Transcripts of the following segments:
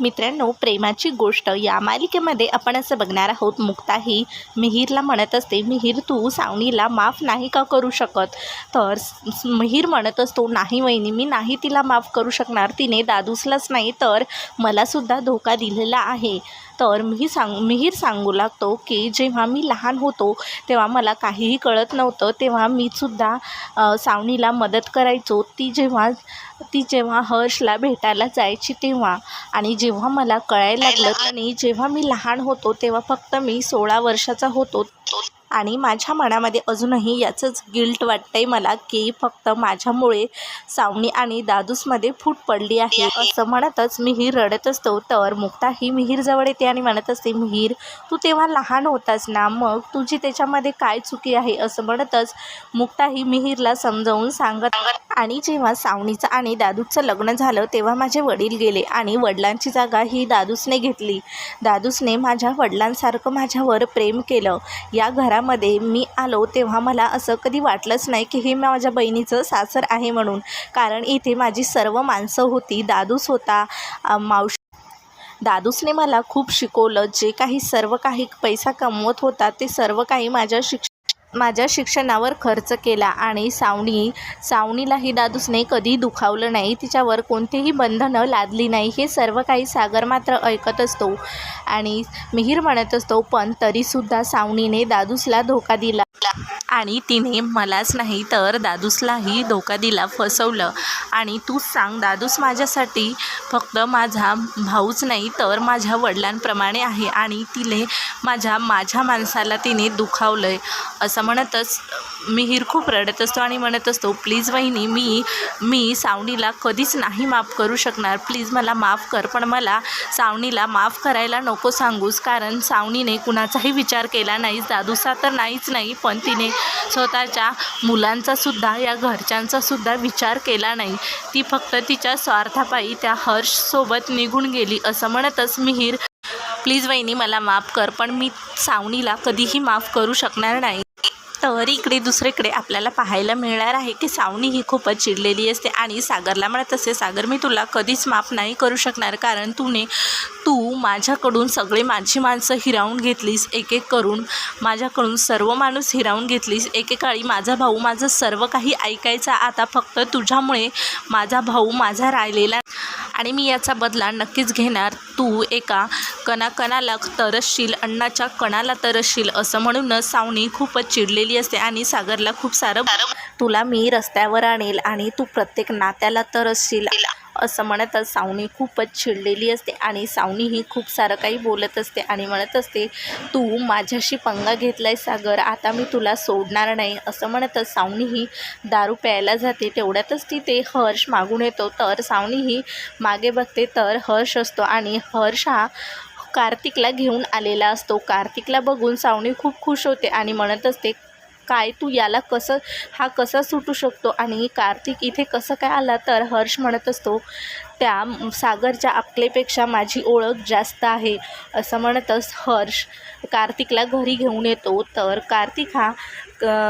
मित्रांनो प्रेमाची गोष्ट. या मालिकेमध्ये आपण असं बघणार आहोत मुक्ता ही मिहीरला म्हणत असते मिहीर तू सावणीला माफ नाही का करू शकत? तर मिहीर म्हणत असतो नाही वहिनी मी नाही तिला माफ करू शकणार. तिने दादूसलाच नाही तर मलासुद्धा धोका दिलेला आहे. तर मी सांग मिहीर सांगू लागतो की जेव्हा मी लहान होतो तेव्हा मला काहीही कळत नव्हतं. तेव्हा मी सुद्धा अ, सावनीला मदत करायचो. ती जेव्हा ती जेव्हा हर्षला भेटायला जायची तेव्हा आणि जेव्हा मला कळायला लागलं आणि जेव्हा मी लहान होतो तेव्हा फक्त मी सोळा वर्षाचा होतो. आणि माझ्या मनामध्ये अजूनही याचंच गिल्ट वाटतंय मला की फक्त माझ्यामुळे सावनी आणि दादूसमध्ये फूट पडली आहे. असं म्हणतच मिहीर रडत असतो. तर मुक्ता ही मिहीरजवळ येते आणि म्हणत असते मिहीर तू तेव्हा लहान होतास ना? मग तुझी त्याच्यामध्ये काय चुकी आहे? असं म्हणतच मुक्ता ही मिहीरला समजावून सांगत आणि जेव्हा सावनीचं आणि दादूचं लग्न झालं तेव्हा माझे वडील गेले आणि वडिलांची जागा ही दादूसने घेतली. दादूसने माझ्या वडिलांसारखं माझ्यावर प्रेम केलं. या घरामध्ये मी आलो तेव्हा मला असं कधी वाटलंच नाही की हे माझ्या बहिणीचं सासर आहे म्हणून. कारण इथे माझी सर्व माणसं होती. दादूस होता मावशी. दादूसने मला खूप शिकवलं. जे काही सर्व काही पैसा कमवत होता ते सर्व काही माझ्या शिक्ष माझ्या शिक्षणावर खर्च केला आणि सावनी सावणीलाही दादूसने कधी दुखावलं नाही. तिच्यावर कोणतीही बंधनं लादली नाही. हे सर्व काही सागर मात्र ऐकत असतो आणि मिहीर म्हणत असतो पण तरीसुद्धा सावनीने दादूसला धोका दिला. आणि तिने मलाच नाही तर दादूसलाही धोका दिला फसवलं. आणि तूच सांग दादूस माझ्यासाठी फक्त माझा भाऊच नाही तर माझ्या वडिलांप्रमाणे आहे आणि तिने माझ्या माझ्या माणसाला तिने दुखावलं आहे असं म्हणतच मिहीर खूप रडत असतो आणि म्हणत असतो प्लीज वहिनी मी मी सावणीला कधीच नाही माफ करू शकणार. प्लीज मला माफ कर पण मला सावणीला माफ करायला नको सांगूस कारण सावनीने कुणाचाही विचार केला नाही. दादूचा तर नाहीच नाही पण तिने स्वतःच्या मुलांचासुद्धा या घरच्यांचासुद्धा विचार केला नाही. ती फक्त तिच्या स्वार्थापायी त्या हर्षसोबत निघून गेली असं म्हणतच मिहीर प्लीज वहिनी मला माफ कर पण मी सावणीला कधीही माफ करू शकणार नाही. तर इकडे दुसरीकडे आपल्याला पाहायला मिळणार आहे की सावनी ही खूपच चिडलेली असते आणि सागरला म्हणत असते सागर मी तुला कधीच माफ नाही करू शकणार कारण तूने तू माझ्याकडून सगळे माझी माणसं हिरावून घेतलीस एक एक करून माझ्याकडून सर्व माणूस हिरावून घेतलीस एकेकाळी माझा भाऊ माझं सर्व काही ऐकायचा आता फक्त तुझ्यामुळे माझा भाऊ माझा राहिलेला आणि मी याचा बदला नक्कीच घेणार. तू एका कणाकणाला तरसशील अन्नाच्या कणाला तरसशील असं म्हणूनच सावणी खूपच चिडलेली असते आणि सागरला खूप सारं तुला मी रस्त्यावर आणेल आणि तू प्रत्येक नात्याला तरसशील. असं म्हणतच सावनी खूपच चिडलेली असते आणि सावनी ही खूप सारं काही बोलत असते आणि म्हणत असते तू माझ्याशी पंगा घेतलाय सागर आता मी तुला सोडणार नाही. असं म्हणतच सावनी ही दारू प्यायला जाते. तेवढ्यातच ती ते हर्ष मागून येतो. तर सावनी ही मागे बघते. तर हर्ष असतो आणि हर्ष हा कार्तिकला घेऊन आलेला असतो. कार्तिकला बघून सावनी खूप खुश होते आणि म्हणत असते काय तू याला कसं हा कसा सुटू शकतो आणि कार्तिक इथे कसं काय आला तर हर्ष म्हणत असतो त्या सागरच्या आपलेपेक्षा माझी ओळख जास्त आहे असं म्हणतच हर्ष. कार्तिकला घरी घेऊन येतो तर कार्तिक हा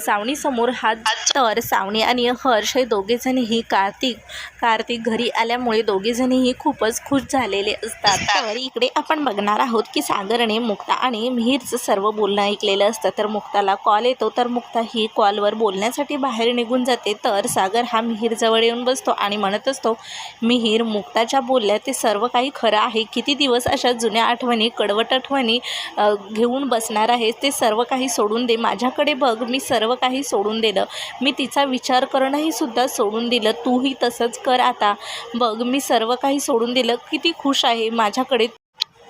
सावनीसमोर हात तर सावनी आणि हर्ष हे दोघेजणही कार्तिक कार्तिक घरी आल्यामुळे दोघेजणही खूपच खुश झालेले असतात. तर इकडे आपण बघणार आहोत की सागरने मुक्ता आणि मिहीरचं सर्व बोलणं ऐकलेलं असतं. तर मुक्ताला कॉल येतो. तर मुक्ता ही कॉलवर बोलण्यासाठी बाहेर निघून जाते. तर सागर हा मिहीरजवळ येऊन बसतो आणि म्हणत असतो मिहीर मुक्ताच्या बोलल्या ते सर्व काही खरं आहे. किती दिवस अशा जुन्या आठवणी कडवट आठवणी घेऊन बसणार आहेस? ते सर्व काही सोडून दे. माझ्याकडे बघ. मी मी सर्व काही सोडून दिलं मी तिचा विचार करणंही सुद्धा सोडून दिलं. तूही तसंच कर आता. बघ मी सर्व काही सोडून दिलं. किती खुश आहे. माझ्याकडे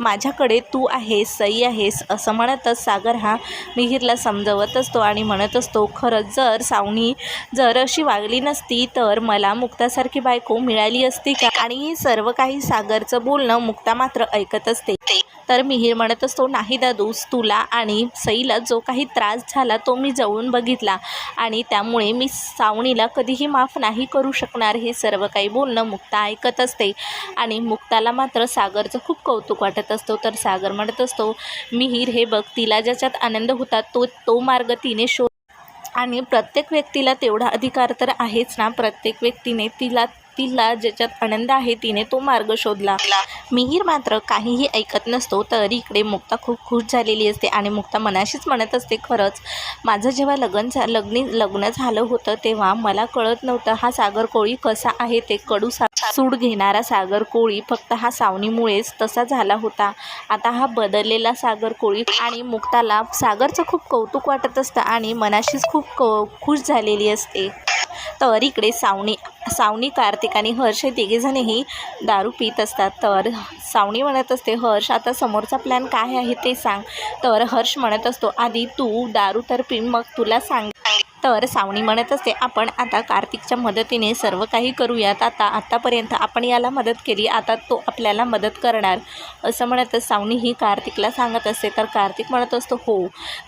माझ्याकडे तू आहेस सई आहेस असं म्हणतच सागर हा मिहीरला समजवत असतो आणि म्हणत असतो खरंच जर सावणी जर अशी वागली नसती तर मला मुक्तासारखी बायको मिळाली असती का? आणि सर्व काही सागरचं बोलणं मुक्ता मात्र ऐकत असते तर मिहीर म्हणत असतो नाही दादूस तुला आणि सईला जो काही त्रास झाला तो मी जवळून बघितला आणि त्यामुळे मी सावणीला कधीही माफ नाही करू शकणार. हे सर्व काही बोलणं मुक्ता ऐकत असते आणि मुक्ताला मात्र सागरचं खूप कौतुक वाटत असतो. तर सागर म्हणत असतो मिहीर हे बघ तिला ज्याच्यात आनंद होता तो तो मार्ग तिने शोध आणि प्रत्येक व्यक्तीला तेवढा अधिकार तर आहेच ना. प्रत्येक व्यक्तीने तिला तिला ज्याच्यात आनंद आहे तिने तो मार्ग शोधला. मिहीर मात्र काहीही ऐकत नसतो तर इकडे मुक्ता खूप खुश झालेली असते आणि मुक्ता मनाशीच म्हणत असते खरंच माझं जेव्हा लग्न झा लग्नी लग्न झालं होतं तेव्हा मला कळत नव्हतं हा सागर कोळी कसा आहे ते कडू सा सूड घेणारा सागर कोळी फक्त हा सावनीमुळेच तसा झाला होता. आता हा बदललेला सागर कोळी आणि मुक्ताला सागरचं खूप कौतुक वाटत असतं आणि मनाशीच खूप क खुश झालेली असते. तर इकडे सावणी सावनी कार्तिक आणि हर्ष हे तिघेजणही दारू पित असतात. तर सावणी म्हणत असते हर्ष आता समोरचा प्लॅन काय आहे ते सांग. तर हर्ष म्हणत असतो आधी तू दारू तर पी मग तुला सांग. तर सावणी म्हणत असते आपण आता कार्तिकच्या मदतीने सर्व काही करूयात. आता आत्तापर्यंत आपण याला मदत केली. आता तो आपल्याला मदत करणार. असं म्हणतच सावणी ही कार्तिकला सांगत असते. तर कार्तिक म्हणत असतो हो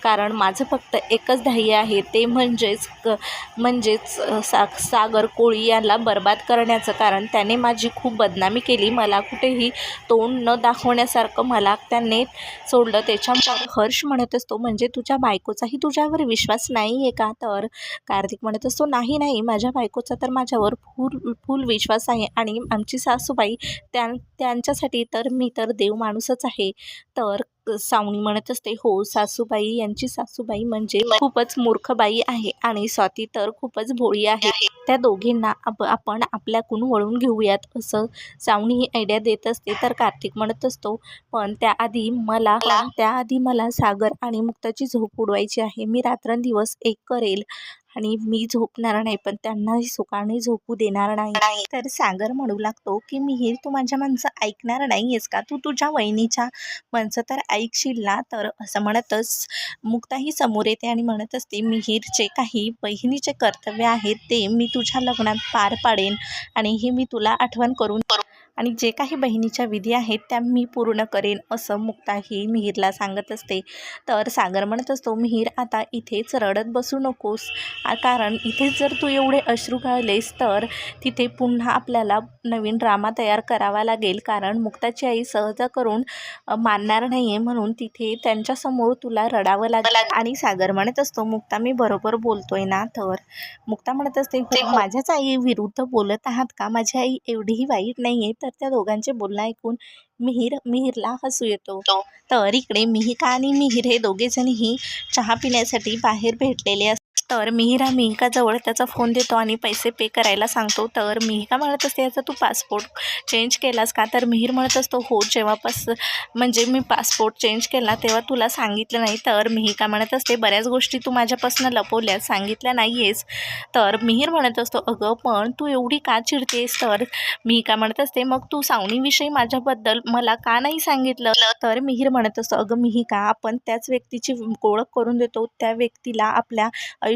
कारण माझं फक्त एकच ध्येय आहे. ते म्हणजेच क म्हणजेच सा सागर कोळी याला बर्बाद करण्याचं. कारण त्याने माझी खूप बदनामी केली. मला कुठेही तोंड न दाखवण्यासारखं मला त्याने सोडलं. त्याच्यामुळे हर्ष म्हणत असतो म्हणजे तुझ्या बायकोचाही तुझ्यावर विश्वास नाही आहे का? तर कार्तिक म्हणत असतो नाही नाही माझ्या बायकोचा तर माझ्यावर फुल फुल विश्वास आहे आणि आमची सासूबाई त्यां त्यांच्यासाठी तर मी तर देव माणूसच आहे. तर सावणी म्हणत असते हो सासूबाई यांची सासूबाई म्हणजे खूपच मूर्ख बाई आहे आणि स्वाती तर खूपच भोळी आहे. त्या दोघींना आप आपण आपल्याकडून वळून घेऊयात असं सावणी ही आयडिया देत असते. तर कार्तिक म्हणत असतो पण त्याआधी मला त्याआधी मला सागर आणि मुक्ताची झोप उडवायची आहे. मी रात्रंदिवस एक करेल. आणि मी झोपणार नाही पण त्यांनाही सुखाने झोपू देणार नाही. तर सागर म्हणू लागतो की मिहीर तू माझ्या माणसं ऐकणार नाही आहेस का? तू तुझ्या वहिनीच्या माणसं तर ऐकशील ना? तर असं म्हणतच मुक्ताही समोर येते आणि म्हणत असते मिहीरचे काही बहिणीचे कर्तव्य आहेत ते मी तुझ्या लग्नात पार पाडेन आणि हे मी तुला आठवण करून आणि जे काही बहिणीच्या विधी आहेत त्या मी पूर्ण करेन असं मुक्ता ही मिहीरला सांगत असते. तर सागर म्हणत असतो मिहीर आता इथेच रडत बसू नकोस. कारण इथेच जर तू एवढे अश्रू गाळलेस तर तिथे पुन्हा आपल्याला नवीन ड्रामा तयार करावा लागेल. कारण मुक्ताची आई सहज करून मानणार नाही आहे म्हणून तिथे त्यांच्यासमोर तुला रडावं लागेल. आणि सागर म्हणत असतो मुक्ता मी बरोबर बोलतोय ना तर? मुक्ता म्हणत असते "हो, माझ्याच आई विरुद्ध बोलत आहात का? माझी आई एवढीही वाईट नाही आहे तर त्या दोघांचे बोलणं ऐकून मिहीर मिहीरला हसू येतो. तर इकडे मिहिका आणि मिहीर हे दोघेजणही चहा पिण्यासाठी बाहेर भेटलेले असतात. तर मिहिरा मिहिकाजवळ त्याचा फोन देतो आणि पैसे पे करायला सांगतो. तर मिहिका म्हणत असते याचा तू पासपोर्ट चेंज केलास का? तर मिहीर म्हणत असतो हो जेव्हापास म्हणजे मी पासपोर्ट चेंज केला तेव्हा तुला सांगितलं नाही. तर मिहिका म्हणत असते बऱ्याच गोष्टी तू माझ्यापासून लपवल्यास सांगितल्या नाही आहेस तर मिहीर म्हणत असतो अगं पण तू एवढी का चिडतेस? तर मिहिका म्हणत असते मग तू सावनीविषयी माझ्याबद्दल मला का नाही सांगितलं? तर मिहीर म्हणत असतो अगं मिहिका आपण त्याच व्यक्तीची ओळख करून देतो. त्या व्यक्तीला आपल्या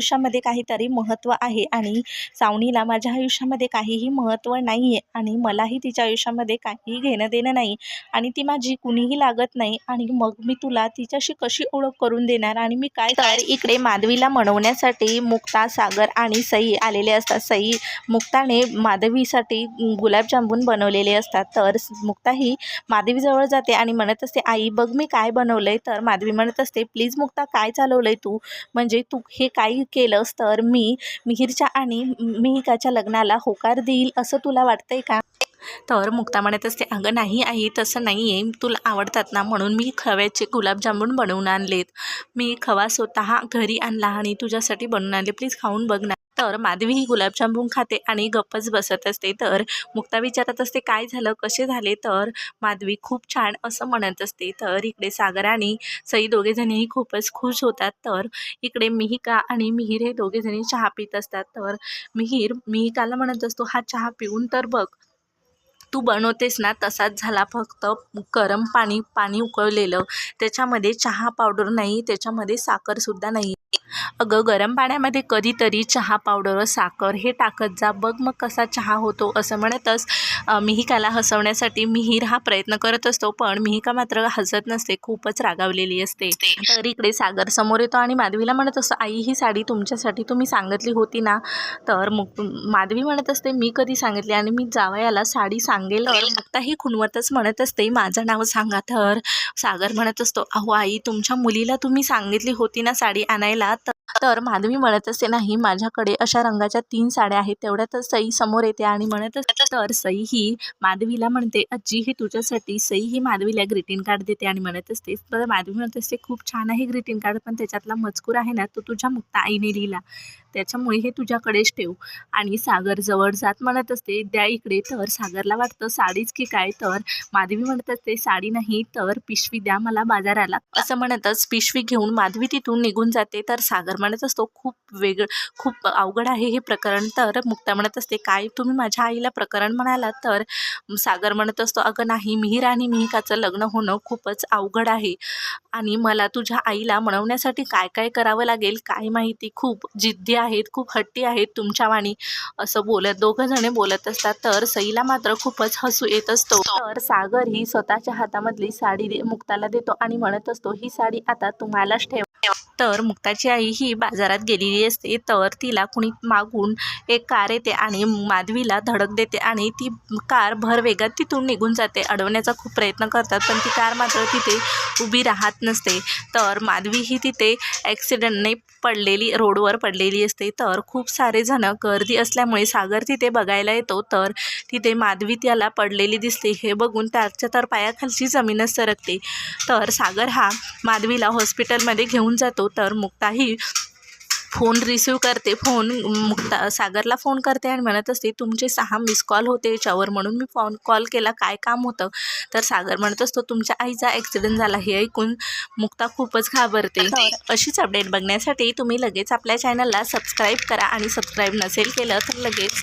आयुष्यामध्ये काहीतरी महत्त्व आहे आणि सावनीला माझ्या आयुष्यामध्ये काहीही महत्त्व नाही आहे आणि मलाही तिच्या आयुष्यामध्ये काहीही घेणं देणं नाही आणि ती माझी कुणीही लागत नाही आणि मग मी तुला तिच्याशी कशी ओळख करून देणार आणि मी काय तर इकडे माधवीला मनवण्यासाठी मुक्ता सागर आणि सई आलेले असतात. सई मुक्ताने माधवीसाठी गुलाबजामुन बनवलेले असतात. तर मुक्ता ही माधवीजवळ जाते आणि म्हणत असते आई बघ मी काय बनवलं आहे तर माधवी म्हणत असते प्लीज मुक्ता काय चालवलं आहे तू? म्हणजे तू हे काही केलंस तर मी मिहीरच्या आणि मिहिकाच्या लग्नाला होकार देईल असं तुला वाटतंय का? तर मुक्ता म्हणत असते अगं नाही आई तसं नाही आहे तुला आवडतात ना म्हणून मी खव्याचे गुलाबजामुन बनवून आणलेत. मी खवा स्वतः घरी आणला आणि तुझ्यासाठी बनवून आणले. प्लीज खाऊन बघ ना. तर माधवी ही गुलाबजामुन खाते आणि गप्पच बसत असते. तर मुक्ता विचारत असते काय झालं? कसे झाले? तर माधवी खूप छान असं म्हणत असते. तर इकडे सागर आणि सई दोघेजणीही खूपच खुश होतात. तर इकडे मिहिका आणि मिहीर हे दोघेजणी चहा पित असतात. तर मिहीर मिहिकाला म्हणत असतो हा चहा पिऊन तर बघ. तू बनवतेस ना तसाच झाला फक्त गरम पाणी पाणी उकळलेलं. त्याच्यामध्ये चहा पावडर नाही त्याच्यामध्ये साखरसुद्धा नाही. अगं गरम पाण्यामध्ये कधीतरी चहा पावडर साखर हे टाकत जा. बघ मग कसा चहा होतो असं म्हणतच मिहिकाला हसवण्यासाठी मिहीर हा प्रयत्न करत असतो पण मिहिका मात्र हसत नसते खूपच रागावलेली असते. तर इकडे सागर समोर येतो आणि माधवीला म्हणत असतो आई ही साडी तुमच्यासाठी तुम्ही सांगितली होती ना? तर माधवी म्हणत असते मी कधी सांगितली? आणि मी जावयाला साडी सांगेल तर मुक्ता ही खुणवतच म्हणत असते माझं नाव सांगा तर. सागर म्हणत असतो अहो आई तुमच्या मुलीला तुम्ही सांगितली होती ना साडी आणायला? तर तर माधवी म्हणत असते नाही माझ्याकडे अशा रंगाच्या तीन साड्या आहेत तेवढ्यातच सई समोर येते आणि म्हणत असते तर सई ही माधवीला म्हणते आजी ही तुझ्यासाठी सई ही माधवीला ग्रीटिंग कार्ड देते. आणि म्हणत असते तर माधवी म्हणत असते खूप छान आहे ग्रीटिंग कार्ड पण त्याच्यातला मजकूर आहे ना तो तुझ्या मुक्ता आईने लिहिला. त्याच्यामुळे हे तुझ्याकडेच ठेव. आणि सागर जवळ जात म्हणत असते द्या इकडे तर. सागरला वाटतं साडीच की काय तर? माधवी म्हणत असते साडी नाही तर पिशवी द्या मला बाजाराला. असं म्हणतच पिशवी घेऊन माधवी तिथून निघून जाते. तर सागर म्हणत असतो खूप वेगळं खूप अवघड आहे हे प्रकरण. तर मुक्ता म्हणत असते काय तुम्ही माझ्या आईला प्रकरण म्हणाला तर? सागर म्हणत असतो अगं नाही मिहीर आणि मिहिकाचं लग्न होणं खूपच अवघड आहे. आणि मला तुझ्या आईला म्हणवण्यासाठी काय काय करावं लागेल? काय माहिती? खूप जिद्दी आहेत खूप हट्टी आहेत तुमच्या वाणी असं बोलत दोघं जणे बोलत असतात तर सईला मात्र खूपच हसू येत असतो. तर सागर ही स्वतःच्या हातामधली साडी दे- मुक्ताला देतो आणि म्हणत असतो ही साडी आता तुम्हालाच ठेव. तर मुक्ताची आई ही बाजारात गेलेली असते तर तिला कुणी मागून एक कार येते आणि माधवीला धडक देते आणि ती कार भर वेगात तिथून निघून जाते अडवण्याचा खूप प्रयत्न करतात पण ती कार मात्र तिथे उभी राहत नसते. तर माधवी ही तिथे ॲक्सिडेंटने पडलेली रोडवर पडलेली असते तर खूप सारे जण गर्दी असल्यामुळे सागर तिथे बघायला येतो. तर तिथे माधवी त्याला पडलेली दिसते. हे बघून त्याच्या तर पायाखालची जमीनच सरकते. तर सागर हा माधवीला हॉस्पिटलमध्ये घेऊन जातो. तर मुक्ताही फोन रिसीव करते फोन मुक्ता सागरला फोन करते आणि म्हणत असते तुमचे सहा मिस कॉल होते याच्यावर म्हणून मी फोन कॉल केला काय काम होतं? तर सागर म्हणत असतो तुमच्या आईचा ॲक्सिडेंट झाला हे ऐकून मुक्ता खूपच घाबरते. अशीच अपडेट बघण्यासाठी तुम्ही लगेच आपल्या चॅनलला सबस्क्राईब करा आणि सबस्क्राईब नसेल केलं तर लगेच